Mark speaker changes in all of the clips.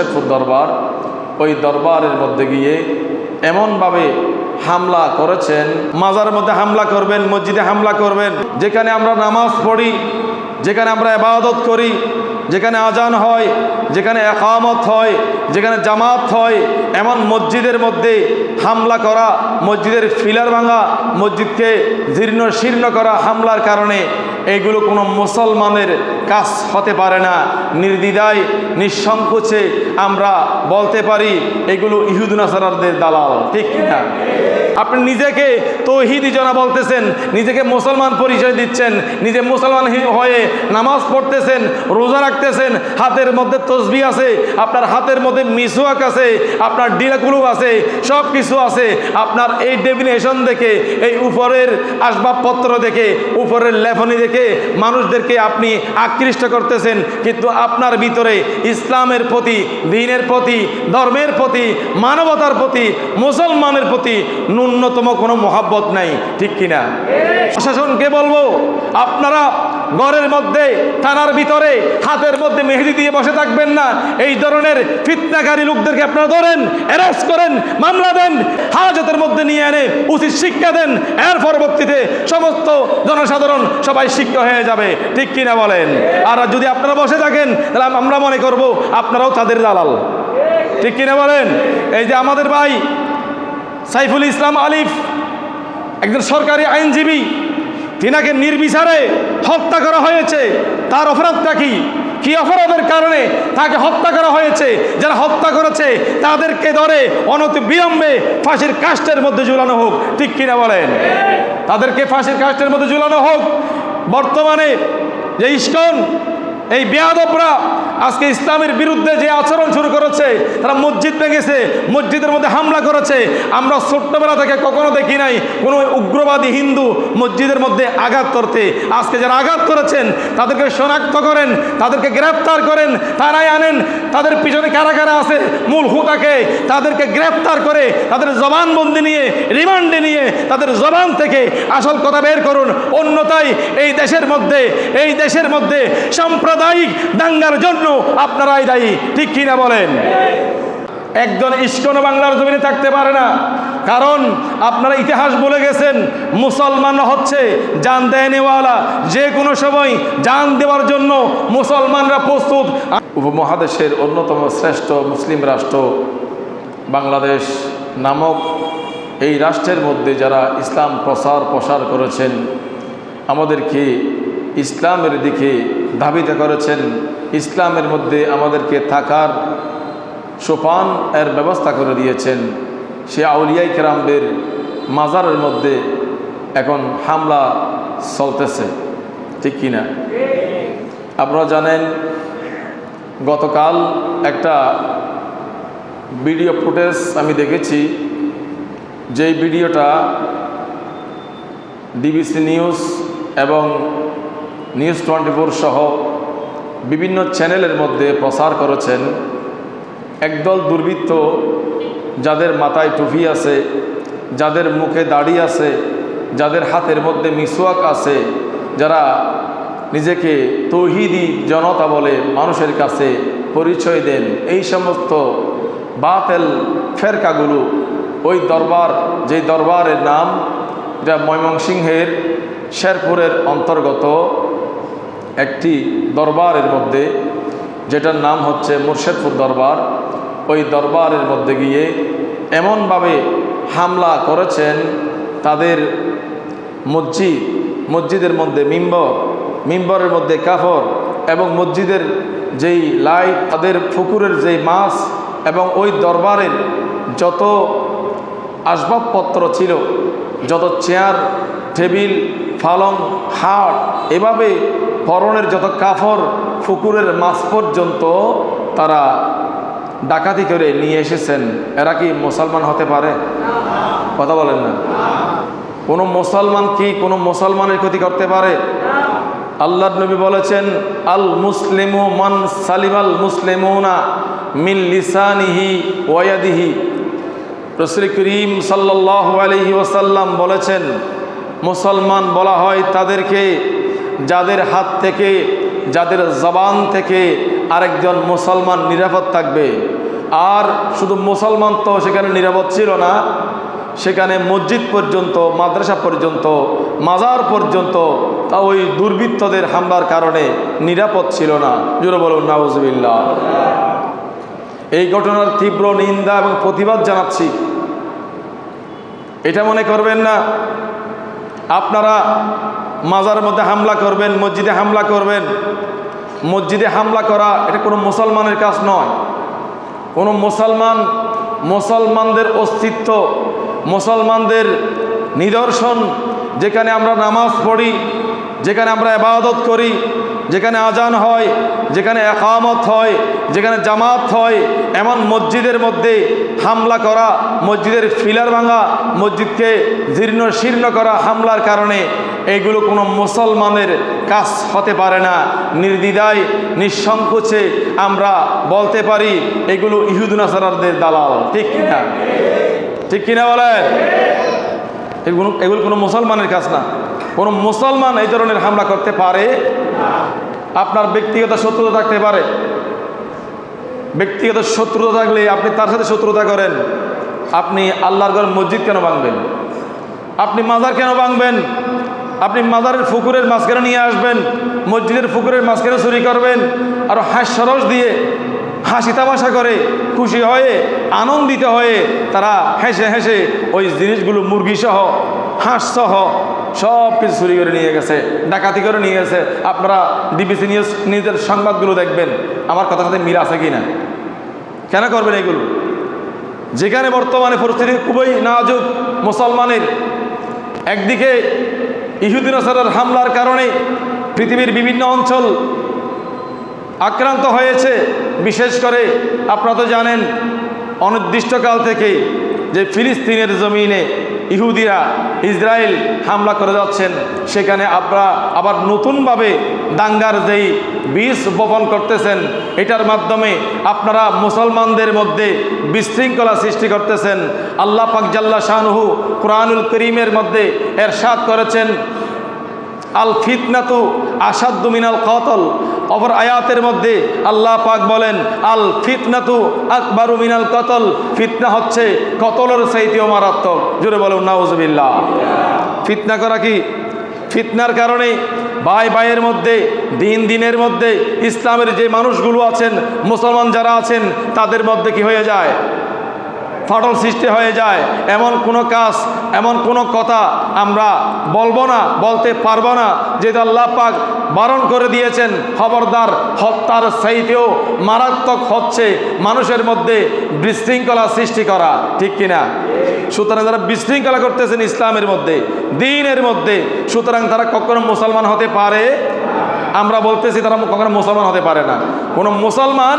Speaker 1: মুর্শেদপুর দরবার, ওই দরবারের মধ্যে গিয়ে এমনভাবে হামলা করেছেন মাজারের মধ্যে হামলা করবেন, মসজিদে হামলা করবেন, যেখানে আমরা নামাজ পড়ি, যেখানে আমরা এবাদত করি, যেখানে আজান হয়, যেখানে একামত হয়, যেখানে জামাত হয়, এমন মসজিদের মধ্যে হামলা করা, মসজিদের ফিলার ভাঙা, মসজিদকে জীর্ণ শীর্ণ করা হামলার কারণে এগুলো কোনো মুসলমানের কাজ হতে পারে না। নির্দ্বিধায় নিঃসংকোচে আমরা বলতে পারি, এগুলো ইহুদ নাসারাদের দালাল, ঠিক কিনা আপনি নিজেকে তৌহিদি জনা বলতেছেন, নিজেকে মুসলমান পরিচয় দিচ্ছেন, নিজে মুসলমান হয়ে নামাজ পড়তেছেন, রোজা রাখতেছেন, হাতের মধ্যে তসবি আছে, আপনার হাতের মধ্যে মিসওয়াক আছে, আপনার ডিলাকুলু আছে সব কিছু আছে, আপনার এই ডেফিনেশন দেখে, এই উপরের আসবাবপত্র দেখে, উপরের লেফনি দেখে মানুষদেরকে আপনি আকৃষ্ট করতেছেন, কিন্তু আপনার ভিতরে ইসলামের প্রতি, দিনের প্রতি, ধর্মের প্রতি, মানবতার প্রতি, মুসলমানের প্রতি ন্যূনতম কোনো মহাব্বত নাই, ঠিক কিনা? প্রশাসনকে বলব, আপনারা ঘরের মধ্যে, থানার ভিতরে, হাতের মধ্যে মেহেদি দিয়ে বসে থাকবেন না। এই ধরনের ফিতনাকারী লোকদেরকে আপনারা ধরেন অ্যারেস্ট করেন, মামলা দেন, হাজতের মধ্যে নিয়ে এনে উচিত শিক্ষা দেন। এর পরবর্তীতে সমস্ত জনসাধারণ সবাই শিক্ষা হয়ে যাবে। ঠিক কিনা বলেন? আর যদি আপনারা বসে থাকেন, তাহলে আমরা মনে করব আপনারাও তাদের দালাল। ঠিক কিনা বলেন? এই যে আমাদের ভাই সাইফুল ইসলাম আলিফ, একজন সরকারি আইনজীবী তিনাকে নির্বিচারে হত্যা করা হয়েছে। তার অপরাধটা কি? কি অপরাধের কারণে তাকে হত্যা করা হয়েছে? যারা হত্যা করেছে, তাদেরকে ধরে অনতি বিলম্বে ফাঁসির কাষ্টের মধ্যে ঝুলানো হোক। ঠিক কিনা বলেন? তাদেরকে ফাঁসির কাষ্টের মধ্যে ঝুলানো হোক। বর্তমানে যে ইস্কন, এই বেয়াদবরা আজকে ইসলামের বিরুদ্ধে যে আচরণ শুরু করেছে, তারা মসজিদ ভেঙেছে, মসজিদের মধ্যে হামলা করেছে। আমরা ছোট্টবেলা থেকে কখনো দেখি নাই কোনো উগ্রবাদী হিন্দু মসজিদের মধ্যে আঘাত করতে। আজকে যারা আঘাত করেছেন, তাদেরকে শনাক্ত করেন, তাদেরকে গ্রেপ্তার করেন তারাই আনেন। তাদের পিছনে কারা কারা আছে, মূল হুতাকে তাদেরকে গ্রেপ্তার করে, তাদের জবানবন্দি নিয়ে, রিমান্ডে নিয়ে, তাদের জবান থেকে আসল কথা বের করুন। অন্যথায় এই দেশের মধ্যে, এই দেশের মধ্যে সাম্প্রদায়িক দাঙ্গার জন্য আপনারাই দায়ী? ঠিক কিনা বলেন? একজন ইস্কন বাংলার জমিনে থাকতে পারে না। কারণ আপনারা ইতিহাস বলে গেছেন মুসলমান হচ্ছে যান দেয়নিওয়ালা। যে কোনো সময় যান দেওয়ার জন্য মুসলমানরা প্রস্তুত। উপমহাদেশের অন্যতম শ্রেষ্ঠ মুসলিম রাষ্ট্র বাংলাদেশ নামক এই রাষ্ট্রের মধ্যে যারা ইসলাম প্রসার প্রসার করেছেন আমাদেরকে ইসলামের দিকে ধাবিত করেছেন। ইসলামের মধ্যে আমাদেরকে থাকার সোপান এর ব্যবস্থা করে দিয়েছেন। সে আউলিয়াই কেরামদের মাজারের মধ্যে এখন হামলা চলতেছে। ঠিক কিনা আপনারা জানেন, গতকাল একটা ভিডিও ফুটেজ আমি দেখেছি। যেই ভিডিওটা ডিবিসি নিউজ এবং নিউজ টোয়েন্টি ফোর সহ বিভিন্ন চ্যানেলের মধ্যে প্রচার করেছেন একদল দুর্বৃত্ত যাদের মাথায় টুপি আছে, যাদের মুখে দাড়ি আছে, যাদের হাতের মধ্যে মিসওয়াক আছে, যারা নিজেকে তৌহিদি জনতা বলে মানুষের কাছে পরিচয় দেন। এই সমস্ত বাতেল ফেরকাগুলো ওই দরবার যেই দরবারের নাম এটা ময়মনসিংহের শেরপুরের অন্তর্গত একটি দরবারের মধ্যে, যেটার নাম হচ্ছে মুর্শেদপুর দরবার, ওই দরবারের মধ্যে গিয়ে এমনভাবে হামলা করেছেন তাদের মসজিদ, মসজিদের মধ্যে মিম্বর, মিম্বরের মধ্যে কাফর এবং মসজিদের যেই লাইট, তাদের পুকুরের যেই মাছ এবং ওই দরবারের যত আসবাবপত্র ছিল, যত চেয়ার, টেবিল ফালং হাট, এভাবে পরনের যত কাফর ফুকুরের মাছ পর্যন্ত তারা ডাকাতি করে নিয়ে এসেছেন, এরা কি মুসলমান হতে পারে? কথা বলেন না। কোনো মুসলমান কি কোনো মুসলমানের ক্ষতি করতে পারে? আল্লাহ নবী বলেছেন, আল মুসলিমু মান সালিমাল মুসলিমুনা মিন লিসানিহি ওয়াদিহি করিম সাল্লাহ আলহি ওসাল্লাম বলেছেন, মুসলমান বলা হয় তাদেরকে যাদের হাত থেকে, যাদের জবান থেকে আরেকজন মুসলমান নিরাপদ থাকবে। আর শুধু মুসলমান তো সেখানে নিরাপদ ছিল না, সেখানে মসজিদ পর্যন্ত, মাদ্রাসা পর্যন্ত, মাজার পর্যন্ত তা ওই দুর্বৃত্তদের হামলার কারণে নিরাপদ ছিল না। জোরে বলুন নাউজবিল্লা এই ঘটনার তীব্র নিন্দা এবং প্রতিবাদ জানাচ্ছি। এটা মনে করবেন না। আপনারা মাজার মধ্যে হামলা করবেন, মসজিদে হামলা করবেন। মসজিদে হামলা করা, এটা কোনো মুসলমানের কাজ নয়। কোনো মুসলমান, মুসলমানদের অস্তিত্ব, মুসলমানদের নিদর্শন, যেখানে আমরা নামাজ পড়ি, যেখানে আমরা আবাদত করি যেখানে আজান হয়, যেখানে একামত হয়, যেখানে জামাত হয়, এমন মসজিদের মধ্যে হামলা করা, মসজিদের ফিলার ভাঙা, মসজিদকে জীর্ণ শীর্ণ করা হামলার কারণে এগুলো কোনো মুসলমানের কাজ হতে পারে না। নির্দ্বিধায়, নিঃসংকোচে আমরা বলতে পারি, এগুলো ইহুদ নাসারারদের দালাল। ঠিক কিনা? ঠিক কিনা বলেন? এগুলো এগুলো কোনো মুসলমানের কাজ না। কোনো মুসলমান এই ধরনের হামলা করতে পারে আপনার ব্যক্তিগত শত্রুতা থাকতে পারে। ব্যক্তিগত শত্রুতা থাকলে আপনি তার সাথে শত্রুতা করেন। আপনি আল্লাহর ঘর মসজিদ কেন ভাঙবেন? আপনি মাজার কেন ভাঙবেন? আপনি মাজারের ফুকুরের মাঝখানে নিয়ে আসবেন, মসজিদের ফুকুরের মাঝখানে চুরি করবেন, আর হাস্যরস দিয়ে হাসি তামাশা করে, খুশি হয়ে, আনন্দিত হয়ে তারা হেসে হেসে ওই জিনিসগুলো মুরগি সহ হাঁস সহ সব কিছু চুরি করে নিয়ে গেছে, ডাকাতি করে নিয়ে গেছে। আপনারা ডিবিসি নিউজ নিজের সংবাদগুলো দেখবেন, আমার কথার সাথে মিল আছে কি না কেন করবেন এগুলো? যেখানে বর্তমানে পরিস্থিতি খুবই নাজুক মুসলমানের, একদিকে ইহুদিন হামলার কারণে পৃথিবীর বিভিন্ন অঞ্চল আক্রান্ত হয়েছে। বিশেষ করে আপনারা তো জানেন, অনির্দিষ্টকাল থেকে যে ফিলিস্তিনের জমিনে ইহুদিরা ইসরায়েল হামলা করে যাচ্ছেন। সেখানে আপনারা আবার নতুনভাবে দাঙ্গার যেই বীজ বপন করতেছেন, এটার মাধ্যমে আপনারা মুসলমানদের মধ্যে বিশৃঙ্খলা সৃষ্টি করতেছেন। আল্লাহ পাকজাল্লা শাহনুহু কোরআনুল করিমের মধ্যে এরশাদ করেছেন আল ফিতনাতু আসাদ্দু মিনাল কতল। অপর আয়াতের মধ্যে আল্লাহ পাক বলেন, আল ফিতনাতু আকবারু মিনাল কতল। ফিতনা হচ্ছে কতলের চাইতেও মারাত্মক। জোরে বলুন, নাউজবিল্লাহ। ফিতনা করা কি? ফিতনার কারণে ভাই ভাইয়ের মধ্যে, দিন দিনের মধ্যে ইসলামের যে মানুষগুলো আছেন, মুসলমান যারা আছেন, তাদের মধ্যে কি হয়ে যায়? ফাটল সৃষ্টি হয়ে যায়। এমন কোনো কাজ, এমন কোনো কথা আমরা বলব না, বলতে পারব না। যেটা আল্লাহ পাক বারণ করে দিয়েছেন, খবরদার হত্যার চাইতেও মারাত্মক হচ্ছে মানুষের মধ্যে বিশৃঙ্খলা সৃষ্টি করা, ঠিক কিনা? সুতরাং যারা বিশৃঙ্খলা করতেছেন ইসলামের মধ্যে, দিনের মধ্যে, সুতরাং তারা কখনো মুসলমান হতে পারে আমরা বলতেছি তারা কখনো মুসলমান হতে পারে না। কোনো মুসলমান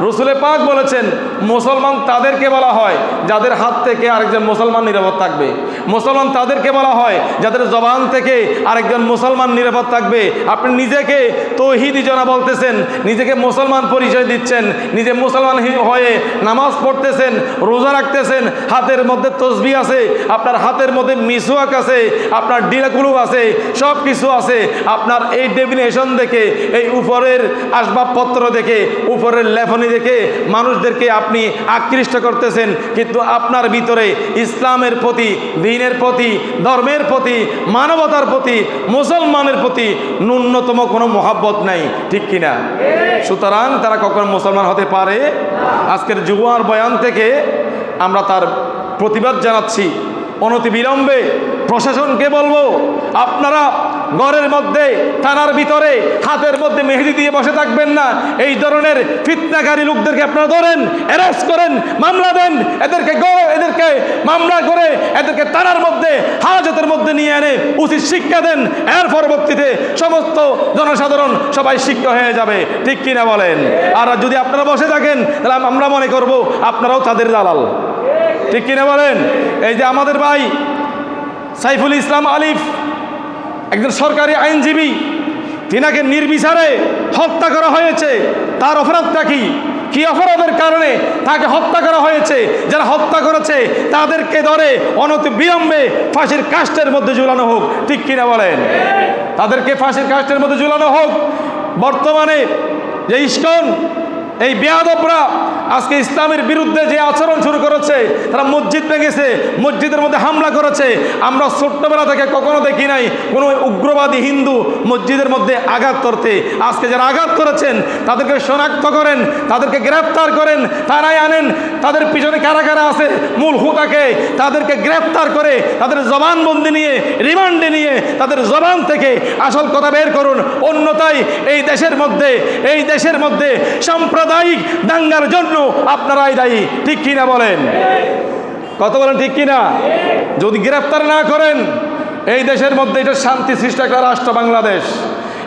Speaker 1: রসুলে পাক বলেছেন, মুসলমান তাদেরকে বলা হয় যাদের হাত থেকে আরেকজন মুসলমান নিরাপদ থাকবে। মুসলমান তাদেরকে বলা হয় যাদের জবান থেকে আরেকজন মুসলমান নিরাপদ থাকবে। আপনি নিজেকে তৌহিদি জনা বলতেছেন, নিজেকে মুসলমান পরিচয় দিচ্ছেন, নিজে মুসলমান হয়ে নামাজ পড়তেছেন, রোজা রাখতেছেন, হাতের মধ্যে তসবি আছে, আপনার হাতের মধ্যে মিসওয়াক আছে, আপনার ডিলাকুলু আছে সব কিছু আছে। আপনার এই ডেফিনেশন দেখে, এই উপরের আসবাবপত্র দেখে, উপরের লেফনি দেখে মানুষদেরকে আপনি আকৃষ্ট করতেছেন। কিন্তু আপনার ভিতরে ইসলামের প্রতি দিনের প্রতি, ধর্মের প্রতি, মানবতার প্রতি, মুসলমানের প্রতি ন্যূনতম কোনো মহাব্বত নাই, ঠিক কিনা? সুতরাং তারা কখনো মুসলমান হতে পারে? আজকের যুবয়ার বয়ান থেকে আমরা তার প্রতিবাদ জানাচ্ছি। অনতি বিলম্বে প্রশাসনকে বলব, আপনারা ঘরের মধ্যে, থানার ভিতরে, হাতের মধ্যে মেহেদি দিয়ে বসে থাকবেন না। এই ধরনের ফিতনাকারী লোকদেরকে আপনারা ধরেন অ্যারেস্ট করেন, মামলা দেন, এদেরকে এদেরকে মামলা করে, এদেরকে থানার মধ্যে, হাজতের মধ্যে নিয়ে এনে উচিত শিক্ষা দেন। এর পরবর্তীতে সমস্ত জনসাধারণ সবাই শিক্ষা হয়ে যাবে। ঠিক কিনা বলেন? আর যদি আপনারা বসে থাকেন, তাহলে আমরা মনে করব আপনারাও তাদের দালাল। ঠিক কিনা বলেন? এই যে আমাদের ভাই সাইফুল ইসলাম আলিফ একজন সরকারি আইনজীবী, তিনাকে নির্বিচারে হত্যা করা হয়েছে, তার অপরাধটা কি? কি অপরাধের কারণে তাকে হত্যা করা হয়েছে? যারা হত্যা করেছে, তাদেরকে ধরে অনতি বিলম্বে ফাঁসির কাষ্টের মধ্যে ঝুলানো হোক। ঠিক কিনা বলেন? তাদেরকে ফাঁসির কাষ্টের মধ্যে ঝুলানো হোক। বর্তমানে যে ইস্কন, এই বেয়াদবরা আজকে ইসলামের বিরুদ্ধে যে আচরণ শুরু করেছে, তারা মসজিদ ভেঙেছে, মসজিদের মধ্যে হামলা করেছে। আমরা ছোট্টবেলা থেকে কখনো দেখি নাই কোনো উগ্রবাদী হিন্দু মসজিদের মধ্যে আঘাত করতে। আজকে যারা আঘাত করেছেন, তাদেরকে শনাক্ত করেন, তাদেরকে গ্রেফতার করেন, তারাই আনেন। তাদের পিছনে কারা কারা আছে, মূল হুতাকে তাদেরকে গ্রেফতার করে তাদের জবানবন্দি নিয়ে, রিমান্ডে নিয়ে তাদের জবান থেকে আসল কথা বের করুন। অন্যতায় এই দেশের মধ্যে, এই দেশের মধ্যে সাম্প্রদায়িক দাঙ্গার জন্য আপনারাই দায়ী। ঠিক কিনা বলেন? কত বলেন ঠিক কিনা? যদি গ্রেফতার না করেন, এই দেশের মধ্যে এটা শান্তি সৃষ্টি একটা রাষ্ট্র বাংলাদেশ।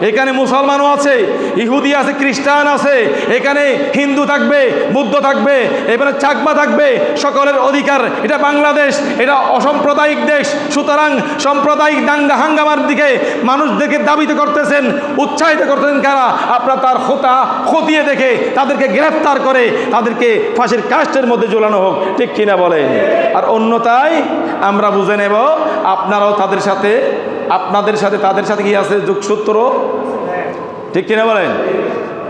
Speaker 1: এখানে মুসলমানও আছে, ইহুদি আছে, খ্রিস্টান আছে, এখানে হিন্দু থাকবে, বুদ্ধ থাকবে এখানে চাকমা থাকবে, সকলের অধিকার। এটা বাংলাদেশ, এটা অসাম্প্রদায়িক দেশ। সুতরাং সাম্প্রদায়িক দাঙ্গা হাঙ্গামার দিকে মানুষদেরকে দাবিত করতেছেন, উৎসাহিত করতেছেন কারা? আপনারা তার হোতা খতিয়ে দেখে তাদেরকে গ্রেফতার করে তাদেরকে ফাঁসির কাস্টের মধ্যে ঝোলানো হোক, ঠিক কিনা বলেন? আর অন্যতায় আমরা বুঝে নেব, আপনারাও তাদের সাথে আপনাদের সাথে তাদের সাথে কি আছে যুগসূত্র? ঠিক কিনা বলেন?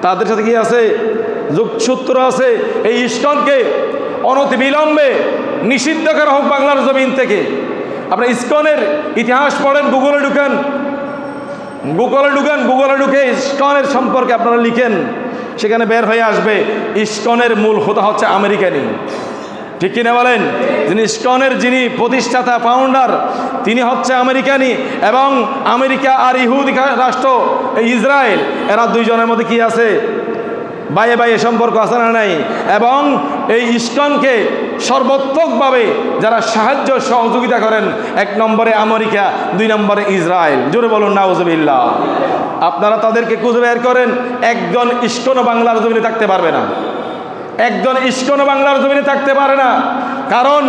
Speaker 1: তাদের সাথে কি আছে? যুগসূত্র আছে। এই ইস্কনকে অনতি বিলম্বে নিষিদ্ধ করা হোক বাংলার জমিন থেকে। আপনার ইস্কনের ইতিহাস পড়েন, গুগলে ঢুকেন। গুগলে ঢুকেন, গুগলে ঢুকে ইস্কনের সম্পর্কে আপনারা লিখেন। সেখানে বের হয়ে আসবে, ইস্কনের মূল হোতা হচ্ছে আমেরিকানি। ঠিক কিনা বলেন? যিনি ইস্কনের যিনি প্রতিষ্ঠাতা ফাউন্ডার তিনি হচ্ছে আমেরিকানি এবং আমেরিকা আর ইহুদি রাষ্ট্র, এই ইসরায়েল। এরা দুইজনের মধ্যে কি আছে? বাইয়ে বাইয়ে সম্পর্ক আছে না নাই? এবং এই ইস্কনকে সর্বাত্মকভাবে যারা সাহায্য সহযোগিতা করেন, এক নম্বরে আমেরিকা, দুই নম্বরে ইসরায়েল। জোরে বলুন নাউজবিল্লা আপনারা তাদেরকে খুঁজে বের করেন, একজন ইস্কনও বাংলার জমিনে থাকতে পারবে না। একজন ইস্কন বাংলার জমিনে থাকতে পারে না। কারণ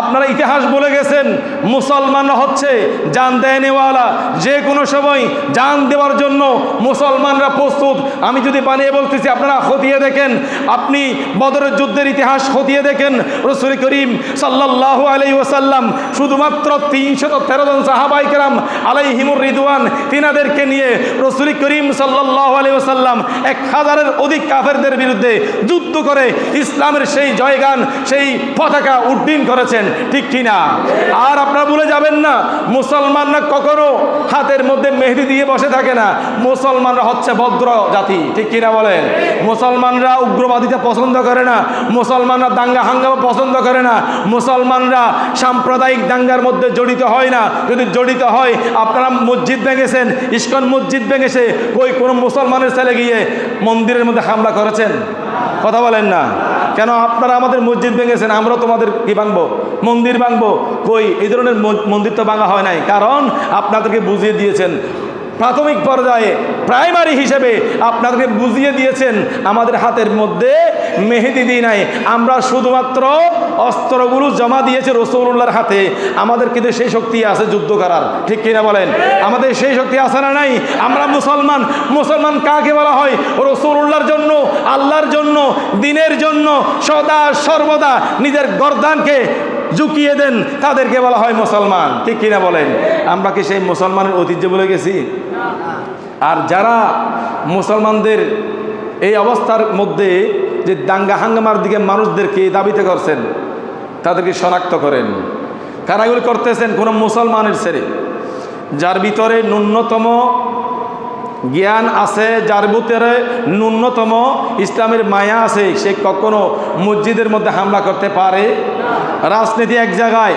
Speaker 1: আপনারা ইতিহাস বলে গেছেন, মুসলমান হচ্ছে জান দেয়নিওয়ালা। যে কোনো সময় জান দেওয়ার জন্য মুসলমানরা প্রস্তুত। আমি যদি বানিয়ে বলতেছি, আপনারা খতিয়ে দেখেন, আপনি বদরের যুদ্ধের ইতিহাস খতিয়ে দেখেন, রসুল করিম সাল্লাহ আলাই ওসাল্লাম শুধুমাত্র তিনশত তেরো জন সাহাবাইকেরাম আলাই হিমুর রিদওয়ান, তিনাদেরকে নিয়ে রসুল করিম সাল্লাহ আলাই ওসাল্লাম এক হাজারের অধিক কাফেরদের বিরুদ্ধে যুদ্ধ করে ইসলামের সেই জয়গান, সেই পতাকা উড্ডীন করেছেন, ঠিক কিনা? আর আপনারা ভুলে যাবেন না, মুসলমানরা কখনো হাতের মধ্যে মেহেদি দিয়ে বসে থাকে না। মুসলমানরা হচ্ছে ভদ্র জাতি, ঠিক কিনা বলেন? মুসলমানরা উগ্রবাদিতা পছন্দ করে না, মুসলমানরা দাঙ্গা হাঙ্গামা পছন্দ করে না, মুসলমানরা সাম্প্রদায়িক দাঙ্গার মধ্যে জড়িত হয় না। যদি জড়িত হয়, আপনারা মসজিদ ভেঙেছেন, ইস্কন মসজিদ ভেঙেছে, কই কোনো মুসলমানের ছেলে গিয়ে মন্দিরের মধ্যে হামলা করেছেন? কথা বলেন না। কেন আপনারা আমাদের মসজিদ ভেঙেছেন? আমরা তোমাদের কি ভাঙবো? মন্দির ভাঙবো? কই? এই ধরনের মন্দির তো ভাঙা হয় নাই। কারণ আপনাদেরকে বুঝিয়ে দিয়েছেন। প্রাথমিক পর্যায়ে প্রাইমারি হিসেবে আপনাদেরকে বুঝিয়ে দিয়েছেন, আমাদের হাতের মধ্যে মেহেদি দিই নাই। আমরা শুধুমাত্র অস্ত্রগুলো জমা দিয়েছে রসৌল্লাহর হাতে। আমাদের কিন্তু সেই শক্তি আছে যুদ্ধ করার ঠিক কিনা বলেন? আমাদের সেই শক্তি আছে না নাই? আমরা মুসলমান। মুসলমান কাকে বলা হয়? রসৌল্লাহর জন্য আল্লাহর জন্য, দিনের জন্য সদা সর্বদা নিজের গরদানকে ঝুঁকিয়ে দেন, তাদেরকে বলা হয় মুসলমান। ঠিক কিনা বলেন? আমরা কি সেই মুসলমানের ঐতিহ্য বলে গেছি? আর যারা মুসলমানদের এই অবস্থার মধ্যে যে দাঙ্গা হাঙ্গামার দিকে মানুষদেরকে দাবিতে করছেন, তাদেরকে শনাক্ত করেন। কারা এগুলি করতেছেন কোনো মুসলমানের ছেড়ে যার ভিতরে ন্যূনতম জ্ঞান আছে, যার ভিতরে ন্যূনতম ইসলামের মায়া আছে, সে কখনো মসজিদের মধ্যে হামলা করতে পারে। রাজনীতি এক জায়গায়,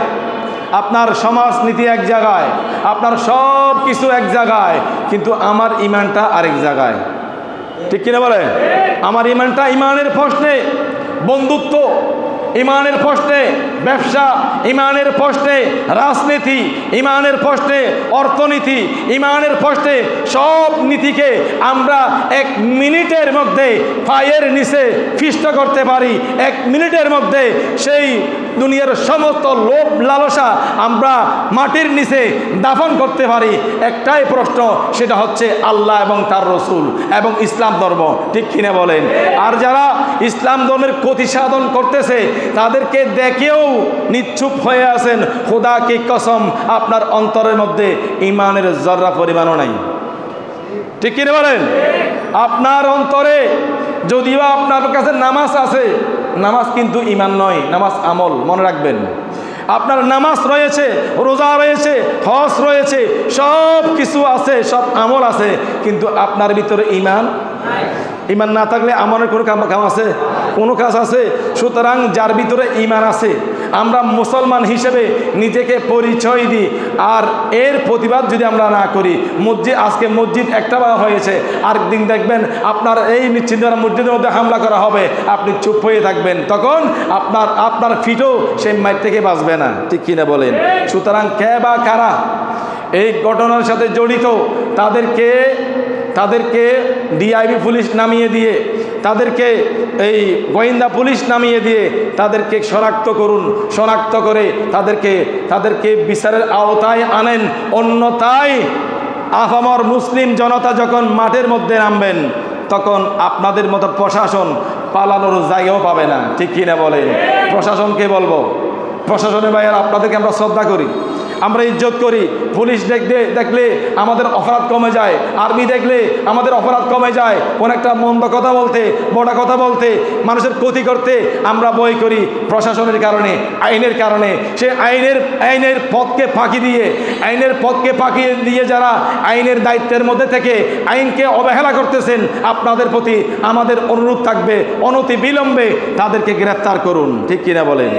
Speaker 1: আপনার সমাজনীতি এক জায়গায়, আপনার সব কিছু এক জায়গায়, কিন্তু আমার ইমানটা আরেক জায়গায়। ঠিক কিনা বলে আমার ইমানটা ইমানের প্রশ্নে বন্ধুত্ব ইমানের প্রশ্নে ব্যবসা, ইমানের প্রশ্নে রাজনীতি, ইমানের প্রশ্নে অর্থনীতি, ইমানের প্রশ্নে সব নীতিকে আমরা এক মিনিটের মধ্যে পায়ের নিচে ফিষ্ট করতে পারি। এক মিনিটের মধ্যে সেই দুনিয়ার সমস্ত লোভ লালসা আমরা মাটির নিচে দাফন করতে পারি। একটাই প্রশ্ন, সেটা হচ্ছে আল্লাহ এবং তার রসুল এবং ইসলাম ধর্ম। ঠিক কিনা বলেন? আর যারা ইসলাম ধর্মের ক্ষতি সাধন করতেছে তাদেরকে দেখেও নিচ্ছুপ হয়ে আছেন। খোদা কি কসম, আপনার অন্তরের মধ্যে ইমানের জর্রা পরিমাণও নাই। ঠিক কিনা বলেন? আপনার অন্তরে যদিও আপনার কাছে নামাজ আছে, নামাজ কিন্তু ইমান নয়, নামাজ আমল, মনে রাখবেন। আপনার নামাজ রয়েছে, রোজা রয়েছে হস রয়েছে সব কিছু আছে, সব আমল আছে, কিন্তু আপনার ভিতরে ইমান ইমান না থাকলে আমলের কোনো কাম আছে? কোনো কাজ আছে? সুতরাং যার ভিতরে ইমান আছে, আমরা মুসলমান হিসেবে নিজেকে পরিচয় দিই। আর এর প্রতিবাদ যদি আমরা না করি, মসজিদ আজকে মসজিদ একটা হয়েছে। আর দিন দেখবেন আপনার এই নিশ্চিন্ত মসজিদের মধ্যে হামলা করা হবে, আপনি চুপ হয়ে থাকবেন। তখন আপনার আপনার ফিটও সেই মাইর থেকে বাঁচবে না। ঠিক কিনা বলেন? সুতরাং কে বা কারা এই ঘটনার সাথে জড়িত, তাদেরকে তাদেরকে ডিআইবি পুলিশ নামিয়ে দিয়ে, তাদেরকে এই গোয়েন্দা পুলিশ নামিয়ে দিয়ে তাদেরকে শনাক্ত করুন। শনাক্ত করে তাদেরকে তাদেরকে বিচারের আওতায় আনেন। অন্যথায় আফামর মুসলিম জনতা যখন মাঠের মধ্যে নামবেন, তখন আপনাদের মতো প্রশাসন পালানোর জায়গাও পাবে না। ঠিক কিনা বলেন? প্রশাসনকে বলব। প্রশাসনের ভাইয়ের, আপনাদেরকে আমরা শ্রদ্ধা করি। আমরা ইজ্জত করি। পুলিশ দেখলে দেখলে আমাদের অপরাধ কমে যায়। আর্মি দেখলে আমাদের অপরাধ কমে যায়। কোন একটা মন্দ কথা বলতে, বড় কথা বলতে, মানুষের ক্ষতি করতে আমরা বই করি প্রশাসনের কারণে, আইনের কারণে। সে আইনের আইনের পথকে ফাঁকি দিয়ে, আইনের পথকে ফাঁকি দিয়ে যারা আইনের দায়িত্বের মধ্যে থেকে আইনকে অবহেলা করতেছেন, আপনাদের প্রতি আমাদের অনুরোধ থাকবে, অনতি বিলম্বে তাদেরকে গ্রেফতার করুন। ঠিক কিনা বলেন?